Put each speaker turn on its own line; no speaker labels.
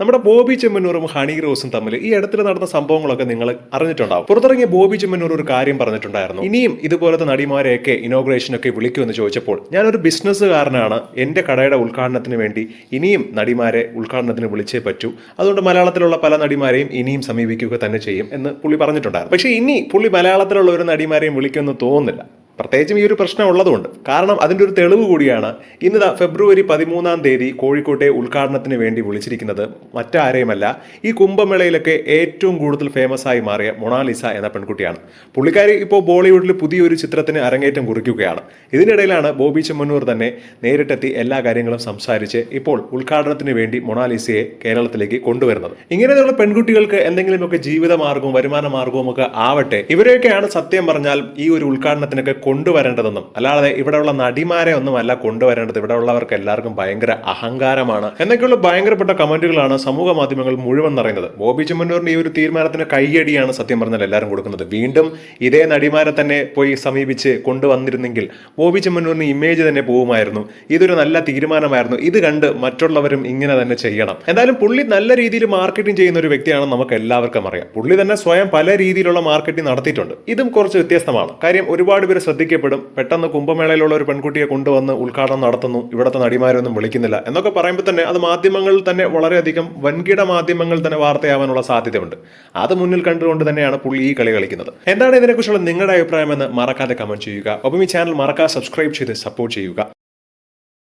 നമ്മുടെ ബോബി ചെമ്മന്നൂറും ഹണി റോസും തമ്മിൽ ഈ ഇടത്തിൽ നടന്ന സംഭവങ്ങളൊക്കെ നിങ്ങൾ അറിഞ്ഞിട്ടുണ്ടാവും. പുറത്തിറങ്ങിയ ബോബി ചെമ്മന്നൂർ ഒരു കാര്യം പറഞ്ഞിട്ടുണ്ടായിരുന്നു. ഇനിയും ഇതുപോലത്തെ നടിമാരെയൊക്കെ ഇനോഗ്രേഷനൊക്കെ വിളിക്കുമെന്ന് ചോദിച്ചപ്പോൾ ഞാനൊരു ബിസിനസ്സുകാരനാണ്. എന്റെ കടയുടെ ഉദ്ഘാടനത്തിന് വേണ്ടി ഇനിയും നടിമാരെ ഉദ്ഘാടനത്തിന് വിളിച്ചേ പറ്റൂ. അതുകൊണ്ട് മലയാളത്തിലുള്ള പല നടിമാരെയും ഇനിയും സമീപിക്കുക തന്നെ ചെയ്യും എന്ന് പുള്ളി പറഞ്ഞിട്ടുണ്ടായിരുന്നു. പക്ഷേ ഇനി പുള്ളി മലയാളത്തിലുള്ള ഒരു നടിമാരെയും വിളിക്കുമെന്ന് തോന്നുന്നില്ല. പ്രത്യേകിച്ചും ഈ ഒരു പ്രശ്നം ഉള്ളതുകൊണ്ട്. കാരണം അതിന്റെ ഒരു തെളിവ് കൂടിയാണ് ഇന്ന് ഫെബ്രുവരി പതിമൂന്നാം തീയതി കോഴിക്കോട്ടെ ഉദ്ഘാടനത്തിന് വേണ്ടി വിളിച്ചിരിക്കുന്നത് മറ്റാരെയുമല്ല ഈ കുംഭമേളയിലൊക്കെ ഏറ്റവും കൂടുതൽ ഫേമസ് ആയി മാറിയ മൊണാലിസ എന്ന പെൺകുട്ടിയാണ്. പുള്ളിക്കാരി ഇപ്പോൾ ബോളിവുഡിൽ പുതിയൊരു ചിത്രത്തിന് അരങ്ങേറ്റം കുറിക്കുകയാണ്. ഇതിനിടയിലാണ് ബോബി ചെമ്മന്നൂർ തന്നെ നേരിട്ടെത്തി എല്ലാ കാര്യങ്ങളും സംസാരിച്ച് ഇപ്പോൾ ഉദ്ഘാടനത്തിന് വേണ്ടി മൊണാലിസയെ കേരളത്തിലേക്ക് കൊണ്ടുവരുന്നത്. ഇങ്ങനെയുള്ള പെൺകുട്ടികൾക്ക് എന്തെങ്കിലുമൊക്കെ ജീവിത മാർഗവും വരുമാന മാർഗവും ഒക്കെ ആവട്ടെ ഇവരെയൊക്കെയാണ് സത്യം പറഞ്ഞാൽ ഈ ഒരു ഉദ്ഘാടനത്തിനൊക്കെ കൊണ്ടുവരേണ്ടതെന്നും അല്ലാതെ ഇവിടെയുള്ള നടിമാരെ ഒന്നും അല്ല കൊണ്ടുവരേണ്ടത്. ഇവിടെ ഉള്ളവർക്ക് എല്ലാവർക്കും ഭയങ്കര അഹങ്കാരമാണ്. എന്നൊക്കെയുള്ള ഭയങ്കരപ്പെട്ട കമന്റുകളാണ് സമൂഹ മാധ്യമങ്ങൾ മുഴുവൻ നിറയുന്നത്. ബോബി ചെമ്മന്നൂരിന്റെ ഈ ഒരു തീരുമാനത്തിന് കൈയടിയാണ് സത്യം പറഞ്ഞാൽ എല്ലാവരും കൊടുക്കുന്നത്. വീണ്ടും ഇതേ നടിമാരെ തന്നെ പോയി സമീപിച്ച് കൊണ്ടുവന്നിരുന്നെങ്കിൽ ബോബി ചെമ്മന്നൂരിന് ഇമേജ് തന്നെ പോകുമായിരുന്നു. ഇതൊരു നല്ല തീരുമാനമായിരുന്നു. ഇത് കണ്ട് മറ്റുള്ളവരും ഇങ്ങനെ തന്നെ ചെയ്യണം. എന്തായാലും പുള്ളി നല്ല രീതിയിൽ മാർക്കറ്റിംഗ് ചെയ്യുന്ന ഒരു വ്യക്തിയാണ് നമുക്ക് എല്ലാവർക്കും അറിയാം. പുള്ളി തന്നെ സ്വയം പല രീതിയിലുള്ള മാർക്കറ്റിംഗ് നടത്തിയിട്ടുണ്ട്. ഇതും കുറച്ച് വ്യത്യസ്തമാണ്. കാര്യം ഒരുപാട് പേര് ശ്രദ്ധിക്കപ്പെടും. പെട്ടെന്ന് കുംഭമേളയിലുള്ള ഒരു പെൺകുട്ടിയെ കൊണ്ടുവന്ന് ഉദ്ഘാടനം നടത്തുന്നു. ഇവിടുത്തെ നടിമാരൊന്നും വിളിക്കുന്നില്ല. എന്നൊക്കെ പറയുമ്പോൾ തന്നെ അത് മാധ്യമങ്ങളിൽ തന്നെ വളരെയധികം വൻകിട മാധ്യമങ്ങൾ തന്നെ വാർത്തയാവാനുള്ള സാധ്യതയുണ്ട്. അത് മുന്നിൽ കണ്ടുകൊണ്ട് തന്നെയാണ് പുള്ളി ഈ കളി കളിക്കുന്നത്. എന്താണ് ഇതിനെക്കുറിച്ചുള്ള നിങ്ങളുടെ അഭിപ്രായം എന്ന് മറക്കാതെ കമന്റ് ചെയ്യുക. ഒപ്പം ഈ ചാനൽ മറക്കാതെ സബ്സ്ക്രൈബ് ചെയ്ത് സപ്പോർട്ട് ചെയ്യുക.